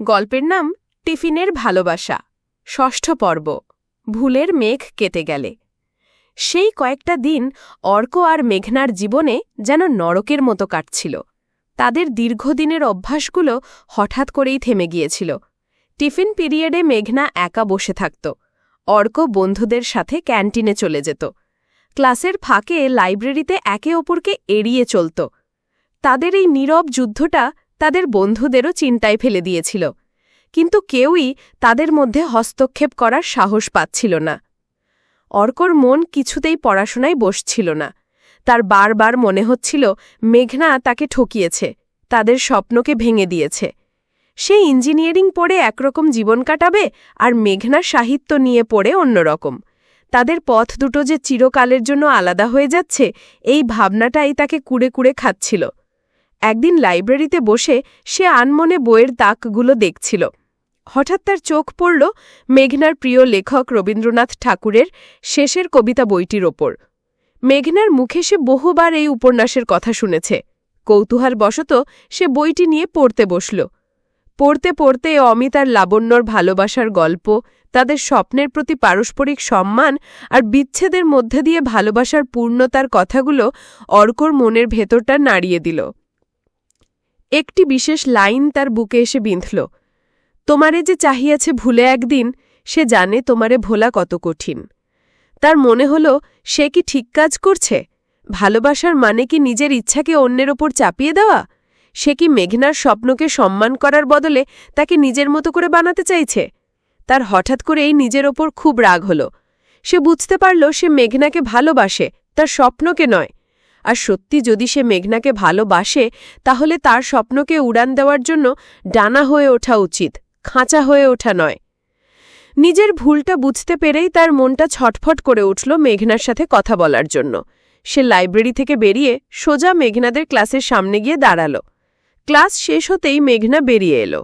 গল্পের নাম টিফিনের ভালোবাসা, ষষ্ঠ পর্ব, ভুলের মেঘ কেটে গেলে। সেই কয়েকটা দিন অর্ক আর মেঘনার জীবনে যেন নরকের মতো কাটছিল। তাদের দীর্ঘদিনের অভ্যাসগুলো হঠাৎ করেই থেমে গিয়েছিল। টিফিন পিরিয়ডে মেঘনা একা বসে থাকত। অর্ক বন্ধুদের সাথে ক্যান্টিনে চলে যেত। ক্লাসের ফাঁকে লাইব্রেরিতে একে অপরকে এড়িয়ে চলত। তাদের এই নীরব যুদ্ধটা তাদের বন্ধুদেরও চিন্তায় ফেলে দিয়েছিল। কিন্তু কেউই তাদের মধ্যে হস্তক্ষেপ করার সাহস পাচ্ছিল না। অর্কর মন কিছুতেই পড়াশোনায় বসছিল না। তার বারবার মনে হচ্ছিল মেঘনা তাকে ঠকিয়েছে, তাদের স্বপ্নকে ভেঙে দিয়েছে। সে ইঞ্জিনিয়ারিং পড়ে একরকম জীবন কাটাবে আর মেঘনা সাহিত্য নিয়ে পড়ে অন্যরকম। তাদের পথ দুটো যে চিরকালের জন্য আলাদা হয়ে যাচ্ছে, এই ভাবনাটাই তাকে কুড়ে কুড়ে খাচ্ছিল। একদিন লাইব্রেরিতে বসে সে আনমনে বইয়ের তাকগুলো দেখছিল। হঠাৎ তার চোখ পড়ল মেঘনার প্রিয় লেখক রবীন্দ্রনাথ ঠাকুরের শেষের কবিতা বইটির ওপর। মেঘনার মুখে সে বহুবার এই উপন্যাসের কথা শুনেছে। কৌতূহল বশত সে বইটি নিয়ে পড়তে বসল। পড়তে পড়তে অমিতার লাবণ্যর ভালোবাসার গল্প, তাদের স্বপ্নের প্রতি পারস্পরিক সম্মান আর বিচ্ছেদের মধ্যে দিয়ে ভালোবাসার পূর্ণতার কথাগুলো অর্কর মনের ভেতরটা নাড়িয়ে দিল। একটি বিশেষ লাইন তার বুকে এসে বিঁধল। তোমারে যে চাহিয়াছে ভুলে একদিন, সে জানে তোমারে ভোলা কত কঠিন। তার মনে হল, সে কি ঠিক কাজ করছে? ভালোবাসার মানে কি নিজের ইচ্ছাকে অন্যের ওপর চাপিয়ে দেওয়া? সে কি মেঘনার স্বপ্নকে সম্মান করার বদলে তাকে নিজের মতো করে বানাতে চাইছে? তার হঠাৎ করেই নিজের ওপর খুব রাগ হল। সে বুঝতে পারল সে মেঘনাকে ভালোবাসে, তার স্বপ্নকে নয়। আর সত্যি যদি সে মেঘনাকে ভালোবাসে, তাহলে তার স্বপ্নকে উড়ান দেওয়ার জন্য ডানা হয়ে ওঠা উচিত, খাঁচা হয়ে ওঠা নয়। নিজের ভুলটা বুঝতে পেরেই তার মনটা ছটফট করে উঠল মেঘনার সাথে কথা বলার জন্য। সে লাইব্রেরি থেকে বেরিয়ে সোজা মেঘনাদের ক্লাসের সামনে গিয়ে দাঁড়াল। ক্লাস শেষ হতেই মেঘনা বেরিয়ে এলো।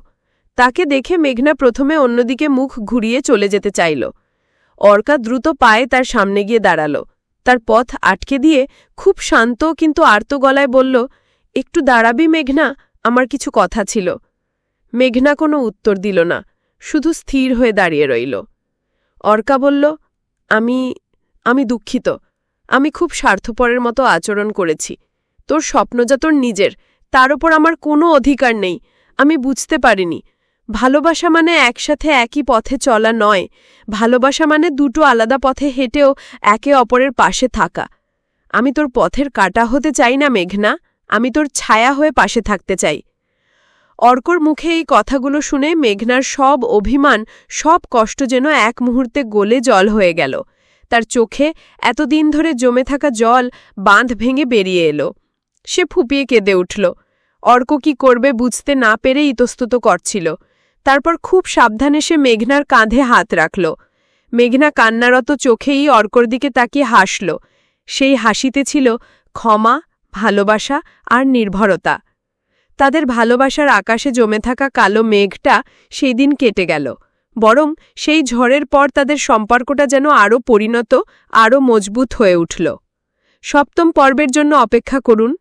তাকে দেখে মেঘনা প্রথমে অন্যদিকে মুখ ঘুরিয়ে চলে যেতে চাইল। অর্কা দ্রুত পায়ে তার সামনে গিয়ে দাঁড়াল। তার পথ আটকে দিয়ে খুব শান্ত কিন্তু আর্ত গলায় বলল, একটু দাঁড়াবি মেঘনা, আমার কিছু কথা ছিল। মেঘনা কোনো উত্তর দিল না, শুধু স্থির হয়ে দাঁড়িয়ে রইল। অর্কা বলল, আমি আমি দুঃখিত, আমি খুব স্বার্থপরের মতো আচরণ করেছি। তোর স্বপ্ন যা তোর নিজের, তার ওপর আমার কোনো অধিকার নেই, আমি বুঝতে পারিনি ভালোবাসা মানে একসাথে একই পথে চলা নয়। ভালোবাসা মানে দুটো আলাদা পথে হেঁটেও একে অপরের পাশে থাকা। আমি তোর পথের কাটা হতে চাই না, মেঘনা। আমি তোর ছায়া হয়ে পাশে থাকতে চাই। অর্কর মুখে এই কথাগুলো শুনে মেঘনার সব অভিমান, সব কষ্ট যেন এক মুহূর্তে গলে জল হয়ে গেল। তার চোখে এতদিন ধরে জমে থাকা জল বাঁধ ভেঙে বেরিয়ে এলো। সে ফুপিয়ে কেঁদে উঠল। অর্ক কি করবে বুঝতে না পেরে ইতস্তত করছিল। তারপর খুব সাবধানে সে মেঘনার কাঁধে হাত রাখল। মেঘনা কান্নারত চোখেই অর্কর দিকে তাকিয়ে হাসল। সেই হাসিতে ছিল ক্ষমা, ভালোবাসা আর নির্ভরতা। তাদের ভালোবাসার আকাশে জমে থাকা কালো মেঘটা সেই দিন কেটে গেল। বরং সেই ঝড়ের পর তাদের সম্পর্কটা যেন আরও পরিণত, আরও মজবুত হয়ে উঠল। সপ্তম পর্বের জন্য অপেক্ষা করুন।